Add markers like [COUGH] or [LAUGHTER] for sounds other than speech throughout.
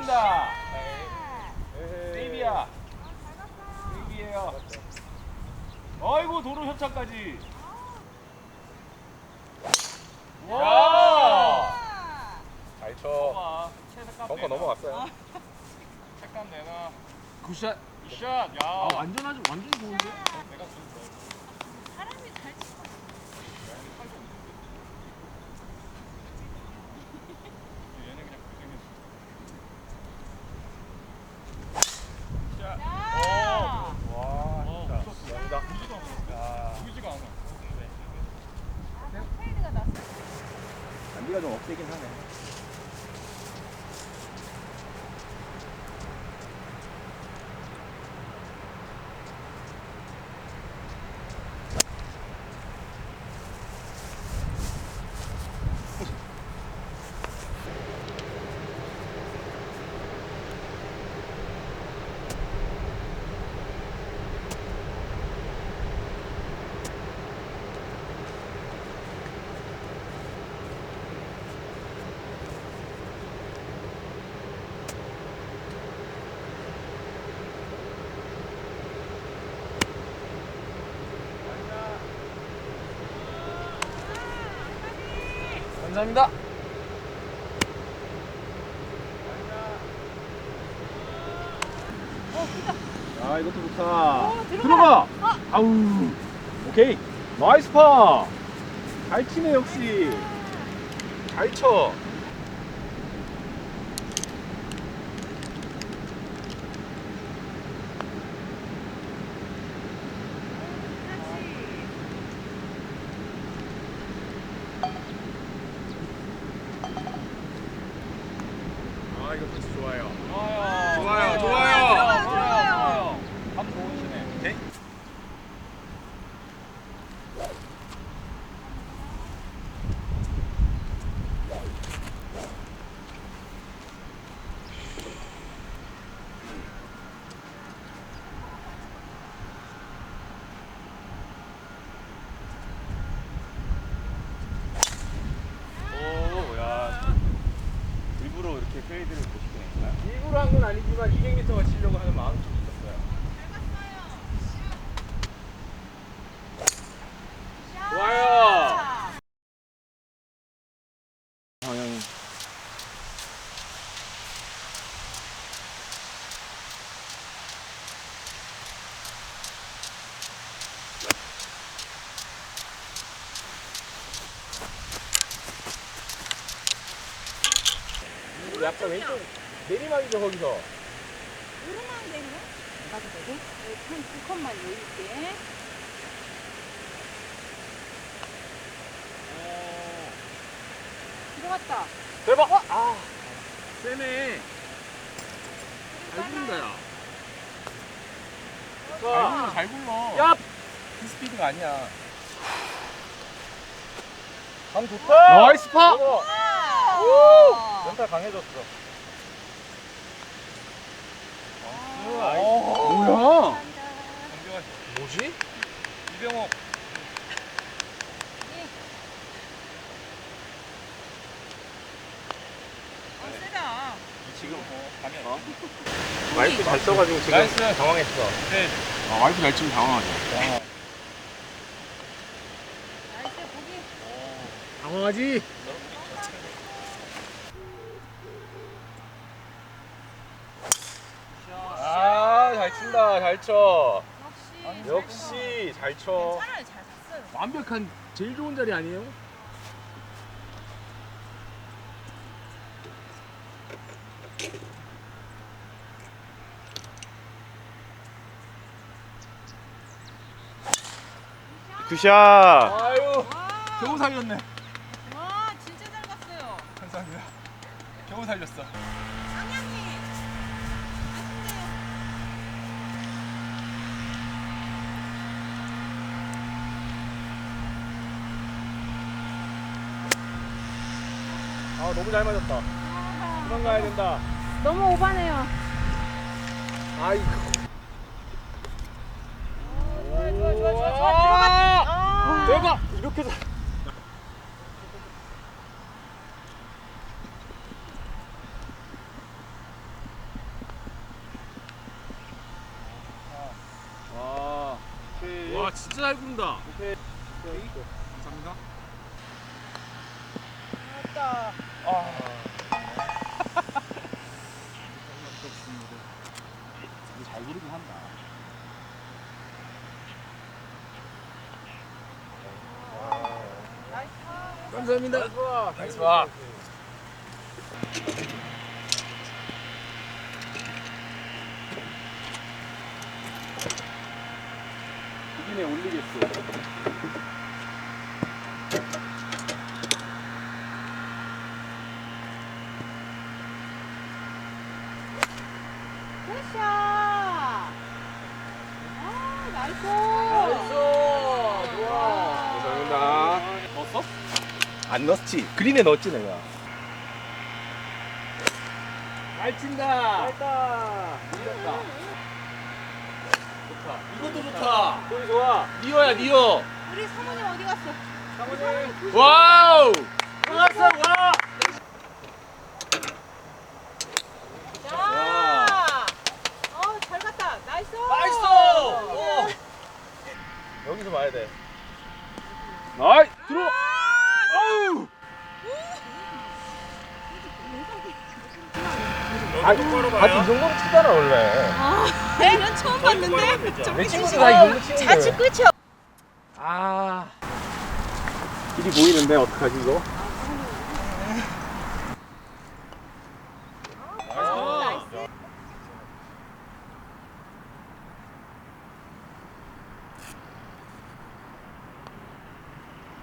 쳤습니다. 세이비야. 세이비예요. 아이고 도로 협찬까지. 와. 잘 쳐. 벙커 내놔. 넘어갔어요. 체값 내놔. 굿샷. 굿샷. 야. 아 완전 아주 완전 좋은데. 내가 준 거야. 사람이 잘 치고 얘는 그냥 고생했어. 자. 야! 오. 와, 어, 진짜. 웃었어. 영이다. 보이지도 않아. 보이지가 않아. 페이드가 났어. 단비가 좀 억세긴 하네. 감사합니다. 아, 이것도 좋다. 어, 들어가. 들어가! 아우. 오케이. 나이스 파. 잘 치네, 역시. 잘 쳐. 아, 이거 좋아요. 좋아요. 좋아요, 좋아요. 좋아요. 좋아요. 감 좋으시네. 오케이. 오, 야. 일부러 이렇게 페이드를 보시네. 일부러 한 건 아니지만 200m만 치려고 하는 마음이 좀 있었어요. 좋아요. 약간 왼쪽 내리막이죠 거기서. 오르막 거? 가도 되고? 한두 컷만 여유 있게. 들어갔다. 대박. 어? 아 세네. 잘 굴린다 야. 잘 굴러, 잘 굴러. 야. 그 스피드가 아니야. 감 좋다. 나이스 파. 아! 멘탈 강해졌어. 아. 뭐야? 감사합니다. 정경환 뭐지? 이병옥. 예. 어, 세다. 지금 뭐 어? 돼. 마이크 잘 써가지고 지금 나이스. 당황했어. 네. 아 와이프 잘 치면 당황하죠. 나이스, 보기. 당황하지. 아, 잘 친다. 잘 쳐. 역시. 역시 잘 쳐. 차라리 잘 샀어요. 완벽한 제일 좋은 자리 아니에요? 굿샷. 아유. 와, 겨우 살렸네. 와, 진짜 잘 갔어요. 감사합니다. 겨우 살렸어. 아 너무 잘 맞았다. 그만 가야 된다. 너무 오바네요. 아이. 좋아 좋아 좋아 좋아 좋아 들어가. 아 들어가 이렇게. 진짜 잘 군다. 오케이. 감사합니다. 아, 왔다. 감사합니다. 좋아. 나이스 봐. 이긴에 올리겠어. 굿샷. 아, 나이스. 좋아. 감사합니다. 넣었어? 안 넣었지. 그린에 넣었지 내가. 잘 친다. 됐다. 이겼다. 좋다. 이것도 좋다. 소리 좋아. 니어야 니어. 우리 사모님 어디 갔어? 사모님. 와우. 왔어. 와. 자. 어, 잘 갔다. 나이스. 나이스. 어. 여기서 봐야 돼. 나이 들어. 아우. 여기 똑바로 다이 치잖아 원래. 아, 이런 처음 봤는데. 내 다이 치는 거야. 자칫 끝이야. 아. 길이 보이는데 어떡하지 이거?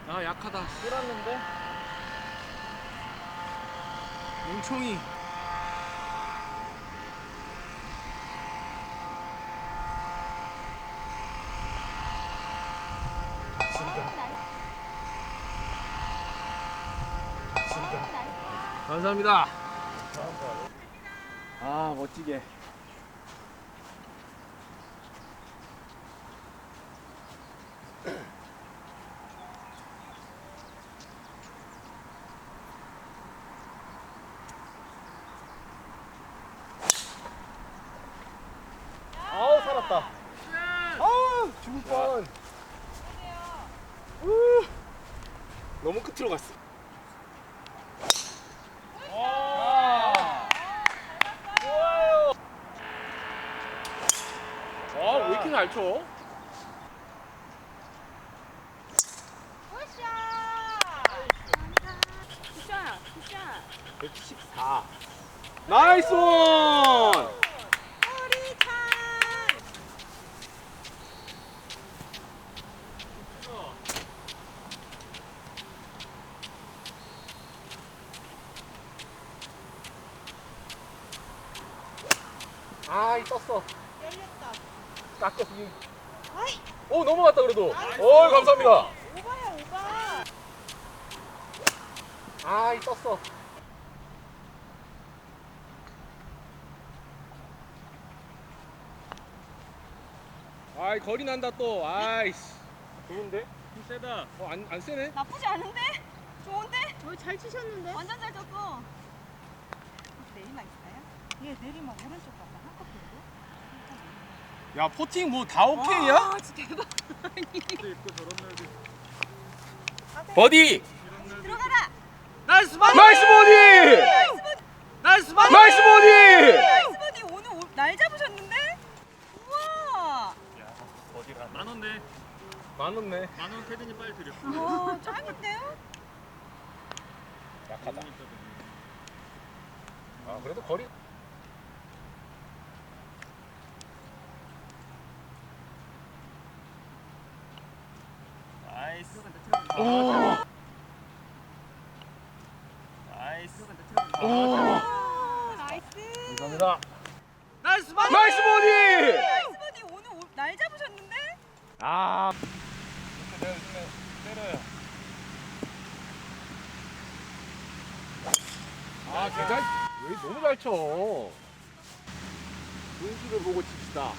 아 약하다. 뚫었는데? 멍청이. 감사합니다. 아 멋지게. 아우 살았다. 아우 죽을 뻔. 우. 너무 끝으로 갔어. 좋아요. 아, 왜 이렇게 잘 쳐? 굿샷. 굿샷. 굿샷. 114. 나이스 원! 허리찬. 아이 떴어. 열렸다. 깎였어. 아이, 오 나이스. 오 감사합니다. 오바야, 오바. 아이 떴어. 아이 거리 난다 또. 아이씨. 좋은데? 힘 세다. 어안 안 세네? 나쁘지 않은데? 좋은데? 어, 잘 치셨는데? 완전 잘 쳤어. 내리막 있어요? 예, 내리막 오른쪽 봐봐. 야 포팅 뭐 다 오케이야? 아, 진짜 대박. 버디. 들어가라. 나이스 버디. 나이스 버디. 나이스 버디. 나이스 버디. 나이스 버디 오늘 오- 날 잡으셨는데? 우와. 어디가? 만 원네. 많았네. 만원 캐드니 빨리 드려. 와, 짱인데요? 약하다. 아 그래도 거리. 나이스. 오. 나이스. 오. 아, 나이스. 감사합니다. 나이스 버디. 나이스 버디. 나이스 버디 오늘 오- 날 잡으셨는데? 아. 내려 때려요. 아, 개잘. 왜 너무 잘 쳐. 눈치를 보고 칩시다.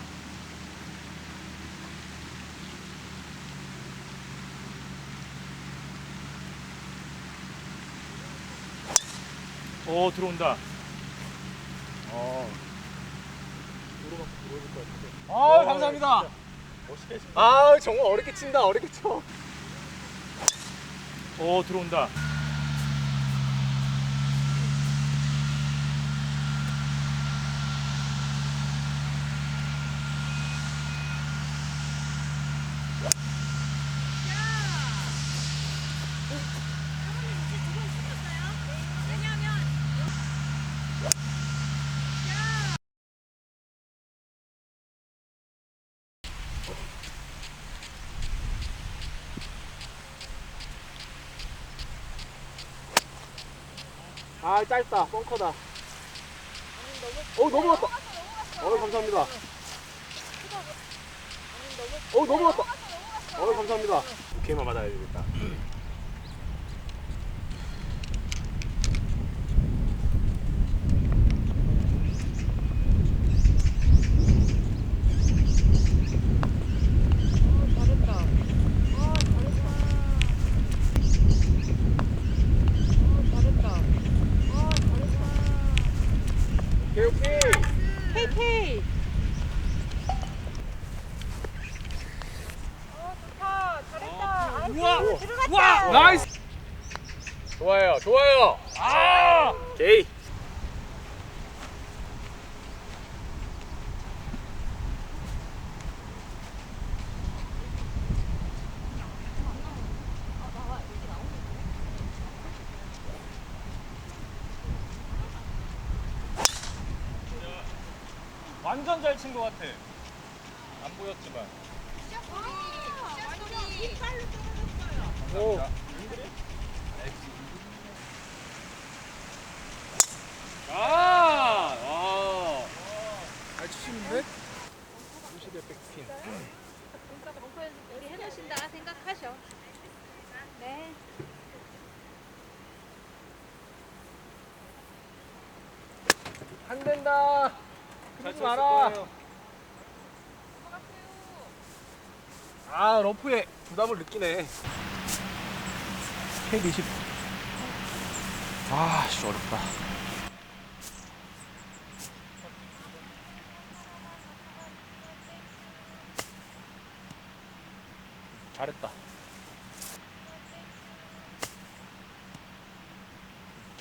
오 들어온다. 어. 것 같은데. 아, 감사합니다. 멋있게 치. 아 정말 어렵게 친다 어렵게 쳐 오 들어온다. 아 짧다. 벙커다. 어 넘어갔다. 어 감사합니다. 어 넘어갔다. 어 감사합니다. 오케이만 받아야 되겠다 오케이 오케이 KK. 어 좋다. 잘했다. 아이고 우와. 들어갔다. 나이스 좋아요 좋아요 아! 오케이 완전 잘 친 것 같아. 안 보였지만. 오. 아! 아! 잘 치시는데? 수시대 백핀 우리 해놓으신다 생각하셔. 네. 안 된다 잘 쳤을 마라. 아 러프에 부담을 느끼네. 120 아씨 어렵다. 잘했다.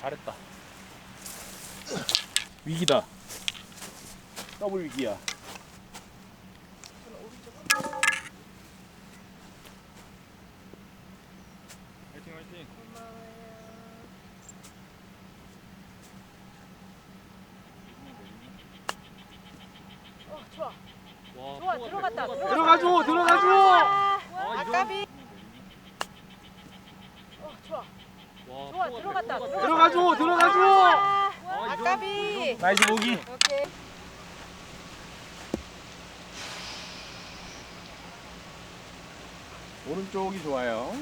잘했다. 위기다 더블 위기야 화이팅 화이팅. 어 좋아. 와, 좋아 들어갔다. 들어가줘 들어가줘 아, 아까비. 어 좋아. 와, 좋아 들어갔다. 들어가줘 들어가줘 아, 아까비. 나이스 보기 오른쪽이 좋아요.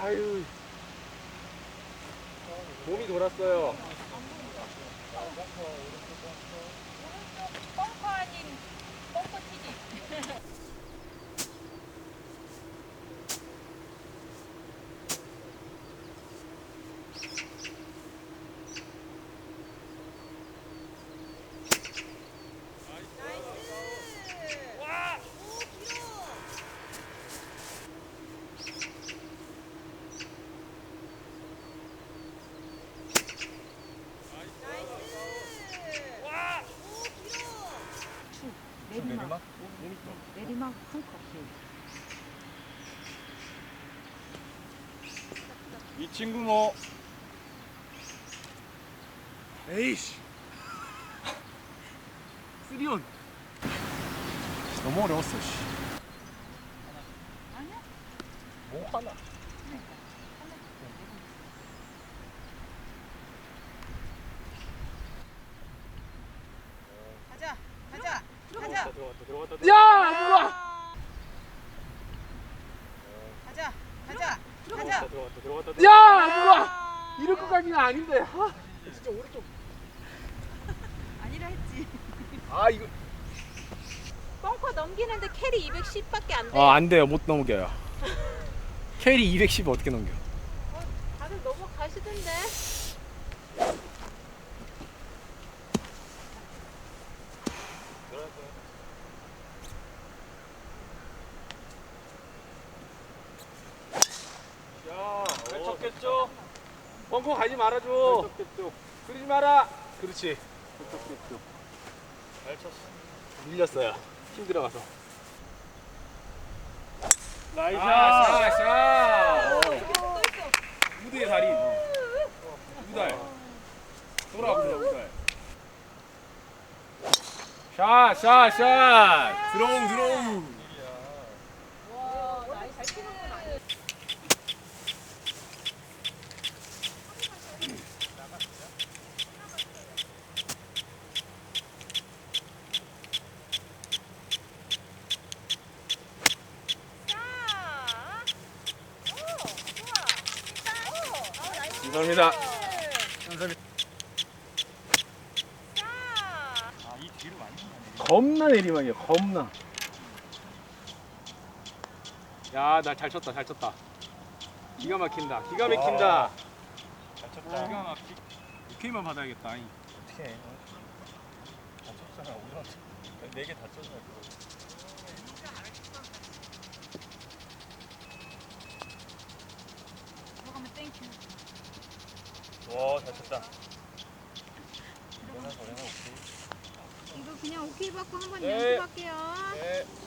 아유. 몸이 돌았어요 뻥커 아닌 뻥커 튀기. 내리막? 내리막 큰 컵. 이 친구 뭐 에이씨 쓰리온 너무 어려웠어 씨. 뭐 하나 가자. 가자. 가자. 들어갔다 들어갔다. 야 누가 가자. 가자. 들어갔다 들어갔다 들어갔다. 야 누가 이럴 것까지는 아닌데 아, 진짜 오른쪽. 아니라 했지. 아 이거. 뻥커 넘기는데 캐리 210밖에 안 돼. 아 안 돼요. 못 넘겨요. [LAUGHS] 캐리 210 어떻게 넘겨? 다들 가시던데. 야, 잘 쳤겠죠? 벙커 가지 말아줘. 그러지 마라. 그렇지. 잘 쳤어. 밀렸어요. 힘 들어가서. 나이스. 아, 샷, 샷. 또 있어. 무드의 달인. 무달. 돌아, 무달, 무달. 샷, 샷, 샷. 드로우, 드로우. 와, 나이 잘 치는구나. 감사합니다. 아, 이 뒤로 많이 가네. 겁나 내리막이야, 겁나. 야, 나 잘 쳤다, 잘 쳤다. 기가 막힌다, 기가 막힌다. 잘 쳤다. 기가 막히. 오케이만 받아야겠다. 아이. 어떻게 해? 잘 쳤잖아. 우리한테 네개 다 쳤잖아. 그거. 땡큐. 와, 잘 쳤다. 이거 그냥 오케이 받고 한번 네. 연습할게요. 네.